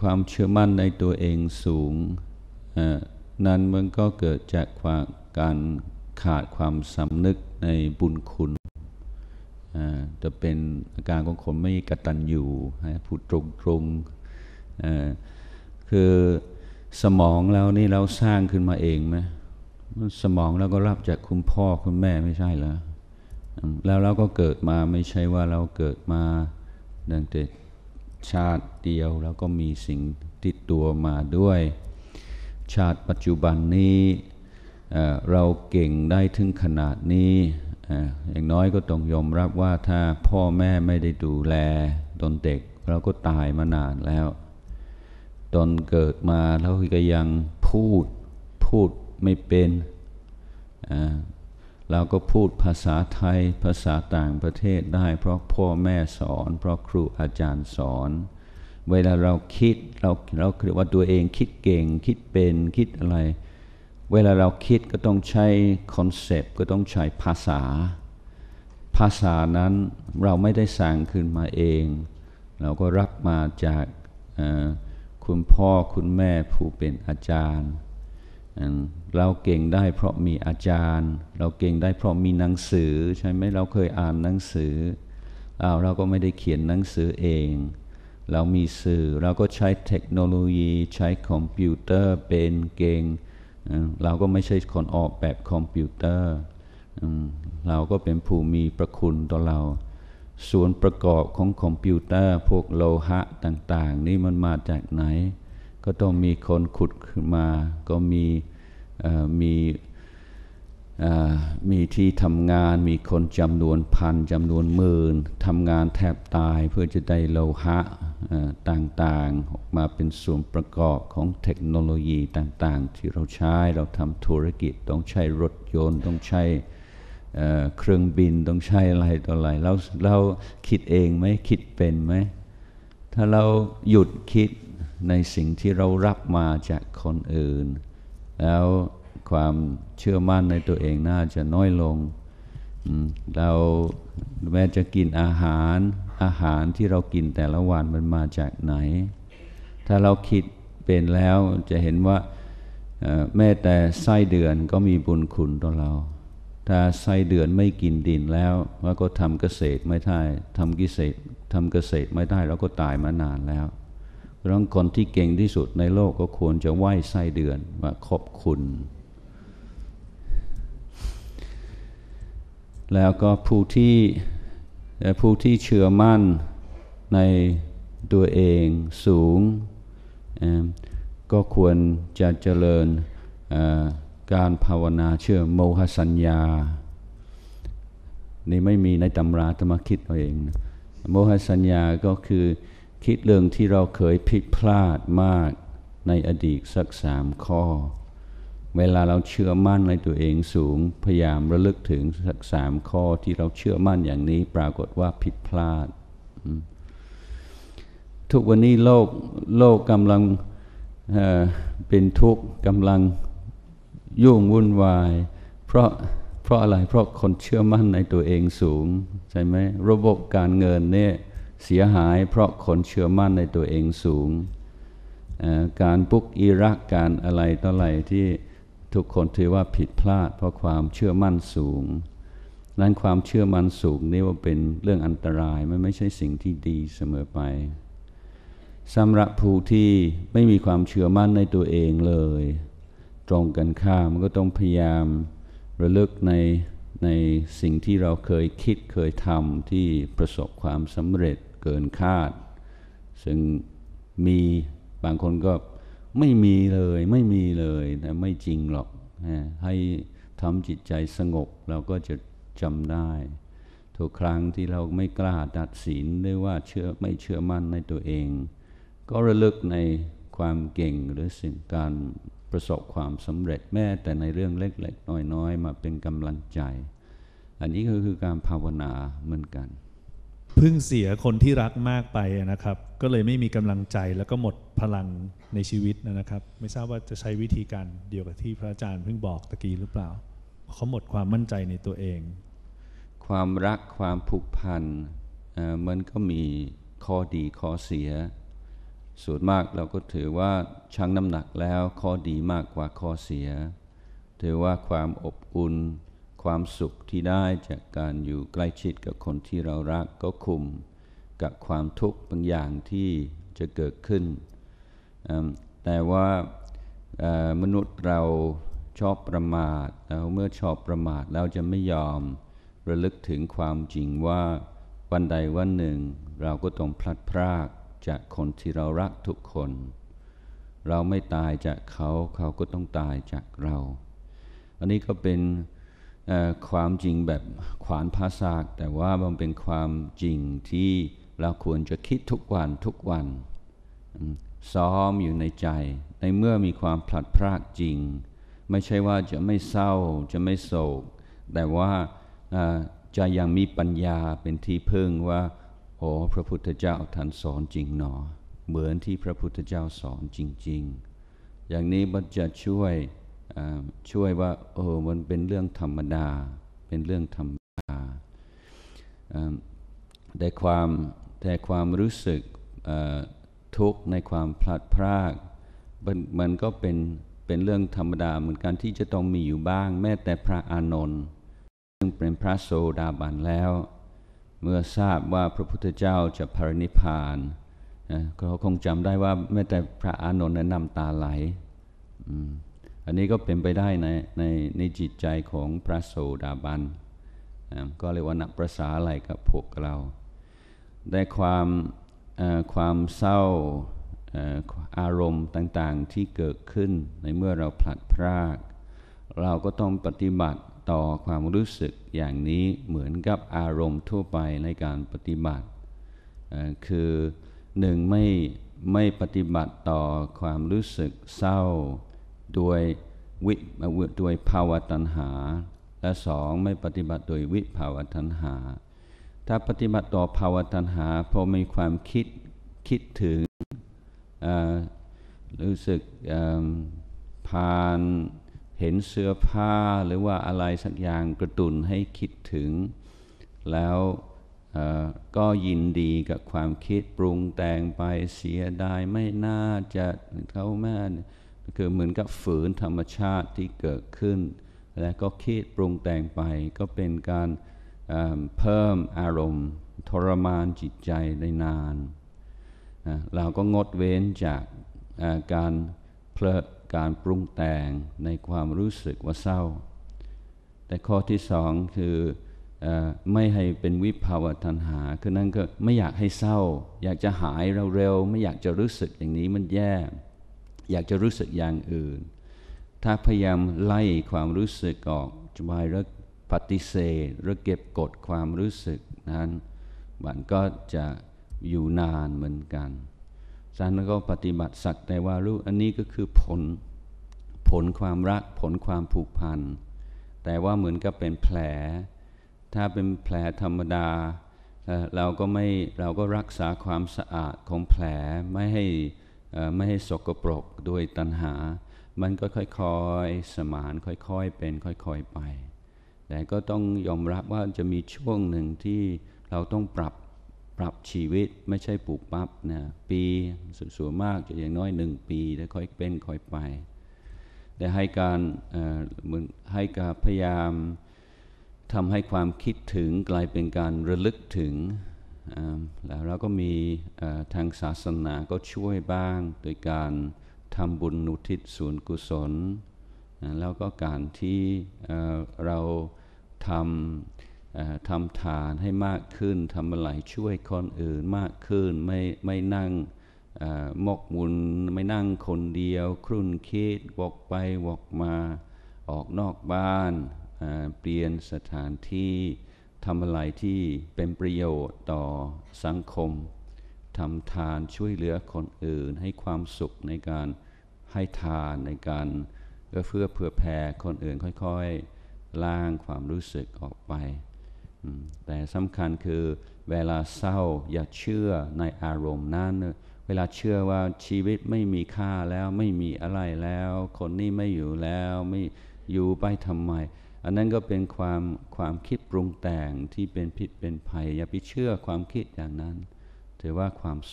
ความเชื่อมั่นในตัวเองสูง นั้นมันก็เกิดจากความการขาดความสำนึกในบุญคุณจะเป็นอาการของคนไม่กตัญญูพูดตรงๆคือสมองเรานี่เราสร้างขึ้นมาเองไหมสมองเราก็รับจากคุณพ่อคุณแม่ไม่ใช่เหรอแล้วเราก็เกิดมาไม่ใช่ว่าเราเกิดมาดังแต่ ชาติเดียวแล้วก็มีสิ่งติดตัวมาด้วย ชาติปัจจุบันนี้เราเก่งได้ถึงขนาดนี้อย่างน้อยก็ต้องยอมรับว่าถ้าพ่อแม่ไม่ได้ดูแลตนเด็ก เราก็ตายมานานแล้วตอนเกิดมาแล้วก็ยังพูดพูดไม่เป็น เราก็พูดภาษาไทยภาษาต่างประเทศได้ เพราะพ่อแม่สอน เพราะครูอาจารย์สอน เวลาเราคิดเราเราคิดว่าตัวเองคิดเก่ง คิดเป็นคิดอะไร เวลาเราคิดก็ต้องใช้คอนเซปต์ก็ต้องใช้ภาษา ภาษานั้นเราไม่ได้สร้างขึ้นมาเอง เราก็รับมาจากคุณพ่อคุณแม่ผู้เป็นอาจารย์ เราเก่งได้เพราะมีอาจารย์ เราเก่งได้เพราะมีหนังสือ ใช่ไหมเราเคยอ่านหนังสือเราเราก็ไม่ได้เขียนหนังสือเอง เรามีสื่อเราก็ใช้เทคโนโลยีใช้คอมพิวเตอร์เป็นเก่งเราก็ไม่ใช่คนออกแบบคอมพิวเตอร์เราก็เป็นผู้มีประคุณต่อเรา ส่วนประกอบของคอมพิวเตอร์พวกโลหะต่าง ๆ นี่มันมาจากไหน ก็ต้องมีคนขุดขึ้นมา ก็มีมีมีที่ทำงานมีคนจำนวนพันจำนวนหมื่นทำงานแทบตายเพื่อจะได้โลหะต่างๆ ออกมาเป็นส่วนประกอบของเทคโนโลยีต่างๆ ที่เราใช้เราทำธุรกิจต้องใช้รถยนต์ต้องใช้เครื่องบินต้องใช้อะไรต่ออะไรเราเราคิดเองไหมคิดเป็นไหมถ้าเราหยุดคิด ในสิ่งที่เรารับมาจากคนอื่น แล้วความเชื่อมั่นในตัวเองน่าจะน้อยลง เราแม้จะกินอาหารอาหารที่เรากินแต่ละวันมันมาจากไหน ถ้าเราคิดเป็นแล้วจะเห็นว่าแม้แต่ไส้เดือนก็มีบุญคุณต่อเรา ถ้าไส้เดือนไม่กินดินแล้วว่าก็ทำเกษตรไม่ได้ทำเกษตรทำเกษตรไม่ได้เราก็ตายมานานแล้ว พราะคนที่เก่งที่สุดในโลกก็ควรจะไหว้ไส้เดือนว่าขอบคุณ แล้วก็ผู้ที่ผู้ที่เชื่อมั่นในตัวเองสูง ก็ควรจะเจริญการภาวนาเชื่อโมหสัญญา นี่ไม่มีในตำราธรรมคิดเอาเอง โมหสัญญาก็คือ คิดเรื่องที่เราเคยผิดพลาดมากในอดีตสักสามข้อ เวลาเราเชื่อมั่นในตัวเองสูง พยายามระลึกถึงสักสามข้อที่เราเชื่อมั่นอย่างนี้ปรากฏว่าผิดพลาด ทุกวันนี้โลกโลกกำลังเเป็นทุกข์กำลังยุ่งวุ่นวาย เพราะเพราะอะไรเพราะคนเชื่อมั่นในตัวเองสูงใช่ไหมระบบการเงินเนี่ย เสียหายเพราะคนเชื่อมั่นในตัวเองสูง การปุกอิรักการอะไรต่ออะไรที่ทุกคนถือว่าผิดพลาด เพราะความเชื่อมั่นสูง นั้นความเชื่อมั่นสูงนี่ว่าเป็นเรื่องอันตรายมันไม่ใช่สิ่งที่ดีเสมอไปสำหรับผู้ที่ไม่มีความเชื่อมั่นในตัวเองเลย ตรงกันข้ามก็ต้องพยายามระลึกในในสิ่งที่เราเคยคิดเคยทำที่ประสบความสำเร็จ เกินคาด ซึ่งมีบางคนก็ไม่มีเลยไม่มีเลยแต่ไม่จริงหรอก ให้ทำจิตใจสงบเราก็จะจำได้ ทุกครั้งที่เราไม่กล้าตัดสินหรือว่าเชื่อไม่เชื่อมั่นในตัวเอง ก็ระลึกในความเก่งหรือสิ่งการประสบความสำเร็จแม้แต่ในเรื่องเล็ก ๆ น้อย ๆ มาเป็นกำลังใจ อันนี้ก็คือการภาวนาเหมือนกัน พึ่งเสียคนที่รักมากไปนะครับ ก็เลยไม่มีกำลังใจแล้วก็หมดพลังในชีวิตนะครับ ไม่ทราบว่าจะใช้วิธีการเดียวกับที่พระอาจารย์เพิ่งบอกตะกี้หรือเปล่าเขาหมดความมั่นใจในตัวเอง ความรักความผูกพันมันก็มีข้อดีข้อเสีย ส่วนมากเราก็ถือว่าชั่งน้ำหนักแล้วข้อดีมากกว่าข้อเสีย ถือว่าความอบอุ่น ความสุขที่ได้จากการอยู่ใกล้ชิดกับคนที่เรารักก็คุมกับความทุกข์บางอย่างที่จะเกิดขึ้น แต่ว่ามนุษย์เราชอบประมาทแล้วเมื่อชอบประมาทแล้วจะไม่ยอมระลึกถึงความจริงว่าวันใดวันหนึ่ง เราก็ต้องพลัดพรากจากคนที่เรารักทุกคน เราไม่ตายจากเขาเขาก็ต้องตายจากเรา อันนี้ก็เป็น ความจริงแบบขวานภาษาแต่ว่ามันเป็นความจริงที่เราควรจะคิดทุกวันทุกวัน ซ้อมอยู่ในใจ ในเมื่อมีความพลัดพรากจริง ไม่ใช่ว่าจะไม่เศร้าจะไม่โศก แต่ว่าจะยังมีปัญญาเป็นที่พึ่งว่าโอ้พระพุทธเจ้าท่านสอนจริงหนอ เหมือนที่พระพุทธเจ้าสอนจริง ๆ อย่างนี้มันจะช่วย ช่วยว่าโอ้มันเป็นเรื่องธรรมดา เป็นเรื่องธรรมดาแต่ความแต่ความรู้สึกทุกข์ในความพลัดพรากมันมันก็เป็นเป็นเรื่องธรรมดาเหมือนกันที่จะต้องมีอยู่บ้าง แม้แต่พระอานนท์ซึ่งเป็นพระโสดาบันแล้ว เมื่อทราบว่าพระพุทธเจ้าจะพระนิพานเขาคงจำได้ว่าแม้แต่พระอานนท์นั้นน้ำตาไหล อันนี้ก็เป็นไปได้ในในในจิตใจของพระโสดาบันก็เรียกว่านักประสาอะไรกับพวกเรา ได้ความความเศร้าอารมณ์ต่างๆที่เกิดขึ้นในเมื่อเราผลัดพราก เราก็ต้องปฏิบัติต่อความรู้สึกอย่างนี้เหมือนกับอารมณ์ทั่วไปในการปฏิบัติ คือหนึ่งไม่ไม่ปฏิบัติต่อความรู้สึกเศร้า ด้วยวิด้วยภาวะตัณหา และสองไม่ปฏิบัติโดยวิภาวะตัณหา ถ้าปฏิบัติต่อภาวะตัณหาพอมีความคิดคิดถึงรู้สึกผ่านเห็นเสื้อผ้าหรือว่าอะไรสักอย่างกระตุนให้คิดถึง แล้วก็ยินดีกับความคิดปรุงแต่งไปเสียดายไม่น่าจะเขาแม่ คือเหมือนกับฝืนธรรมชาติที่เกิดขึ้น และก็คิดปรุงแต่งไปก็เป็นการเพิ่มอารมณ์ ทรมานจิตใจได้นานเราก็งดเว้นจากการเพลิดการปรุงแต่งในความรู้สึกว่าเศร้า แต่ข้อที่สองคืออไม่ให้เป็นวิภาวะทันหา คือนั่นก็ไม่อยากให้เศร้า อยากจะหายเร็วๆ ไม่อยากจะรู้สึกอย่างนี้มันแย่ อยากจะรู้สึกอย่างอื่น ถ้าพยายามไล่ความรู้สึกออกจะไปแล้วปฏิเสธหรือเก็บกดความรู้สึกนั้นมันก็จะอยู่นานเหมือนกันฉะนั้นก็ปฏิบัติสักแต่ว่ารู้อันนี้ก็คือผลผลความรักผลความผูกพัน แต่ว่าเหมือนกับเป็นแผล ถ้าเป็นแผลธรรมดา เราก็ไม่เราก็รักษาความสะอาดของแผลไม่ให้ ไม่ให้สกปรกด้วยตัณหา มันก็ค่อยๆสมานค่อยๆเป็นค่อยๆไป แต่ก็ต้องยอมรับว่าจะมีช่วงหนึ่งที่เราต้องปรับปรับชีวิตไม่ใช่ปลูกปั๊บนะปีส่วนมากจะอย่างน้อยหนึ่งปีแล้วค่อยเป็นค่อยไป แต่ให้การให้การพยายามทำให้ความคิดถึงกลายเป็นการระลึกถึง แล้วเราก็มีทางศาสนาก็ช่วยบ้าง โดยการทำบุญนุทิศส่วนกุศล แล้วก็การที่เราทำทำทานให้มากขึ้นทำอะไรช่วยคนอื่นมากขึ้นไม่ไม่นั่งมกมุนไม่นั่งคนเดียว ครุ่นคิดวกไปวกมาออกนอกบ้านเปลี่ยนสถานที่ ทำอะไรที่เป็นประโยชน์ต่อสังคมทำทานช่วยเหลือคนอื่น ให้ความสุขในการให้ทานในการเอื้อเฟื้อเผื่อแผ่คนอื่นค่อยๆล้างความรู้สึกออกไป แต่สำคัญคือเวลาเศร้าอย่าเชื่อในอารมณ์นั้น เวลาเชื่อว่าชีวิตไม่มีค่าแล้วไม่มีอะไรแล้ว คนนี้ไม่อยู่แล้วไม่อยู่ไปทำไม อันนั้นก็เป็นความความคิดปรุงแต่งที่เป็นผิดเป็นภัย อย่าไปเชื่อความคิดอย่างนั้น ถือว่าความสุข